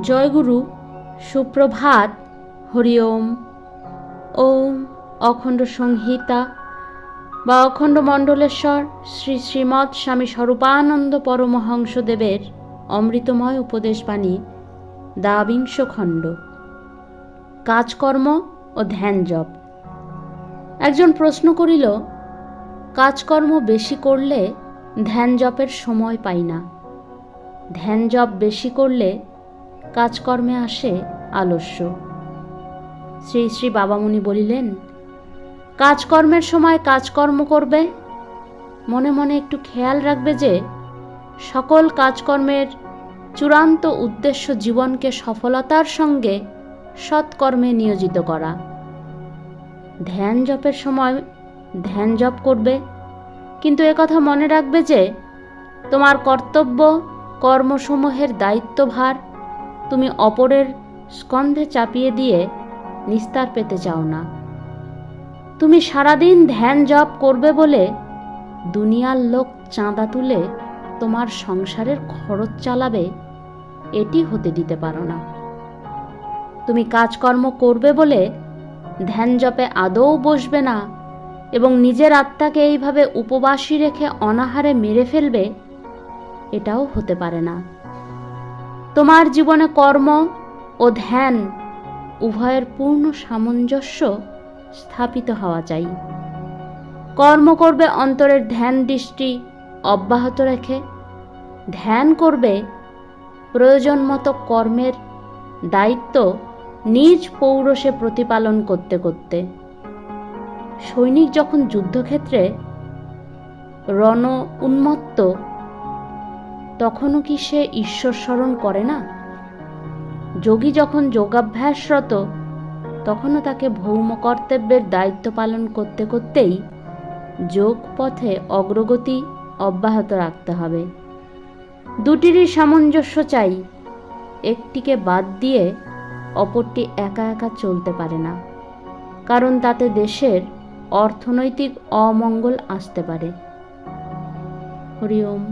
জয়গুরু, সুপ্রভাত, হরি ওম। ওম অখণ্ড সংহিতা বা অখণ্ড মণ্ডলেশ্বর শ্রী শ্রীমৎ স্বামী স্বরূপানন্দ পরমহংসদেবের অমৃতময় উপদেশবাণী, দ্বাবিংশ খণ্ড। কাজকর্ম ও ধ্যান জপ। একজন প্রশ্ন করিল, কাজকর্ম বেশি করলে ধ্যান জপের সময় পাই না। ধ্যান জপ বেশি করলে কাজকর্মে আসে আলস্য। শ্রী শ্রী বাবামুনি বলিলেন, কাজকর্মের সময় কাজকর্ম করবে? মনে মনে একটু খেয়াল রাখবে যে, সকল কাজকর্মের চূড়ান্ত উদ্দেশ্য জীবনকে সফলতার সঙ্গে সৎকর্মে নিয়োজিত করা। ধ্যান জপের সময় ধ্যান জপ করবে। কিন্তু একথা মনে রাখবে যে, তোমার কর্তব্য কর্মসমূহের দায়িত্বভার তুমি অপরের স্কন্ধে চাপিয়ে দিয়ে নিস্তার পেতে চাও না। তুমি সারাদিন ধ্যান জপ করবে বলে দুনিয়ার লোক চাঁদা তুলে তোমার সংসারের খরচ চালাবে, এটি হতে দিতে পারো না। তুমি কাজকর্ম করবে বলে ধ্যান জপে আদৌ বসবে না এবং নিজের আত্মাকে এইভাবে উপবাসী রেখে অনাহারে মেরে ফেলবে, এটাও হতে পারে না। তোমার জীবনে কর্ম ও ধ্যান উভয়ের পূর্ণ সামঞ্জস্য স্থাপিত হওয়া চাই। কর্ম করবে অন্তরের ধ্যান দৃষ্টি অব্যাহত রেখে। ধ্যান করবে প্রয়োজন মতো কর্মের দায়িত্ব নিজ পৌরসে প্রতিপালন করতে করতে। সৈনিক যখন যুদ্ধক্ষেত্রে রণ উন্মত্ত তখনও কি সে ঈশ্বর স্মরণ করে না? যোগী যখন যোগাভ্যাসরত, তখনও তাকে ভৌম কর্তব্যের দায়িত্ব পালন করতে করতেই যোগ পথে অগ্রগতি অব্যাহত রাখতে হবে। দুটিরই সামঞ্জস্য চাই, একটিকে বাদ দিয়ে অপরটি একা একা চলতে পারে না, কারণ তাতে দেশের অর্থনৈতিক অমঙ্গল আসতে পারে। হরি ওম।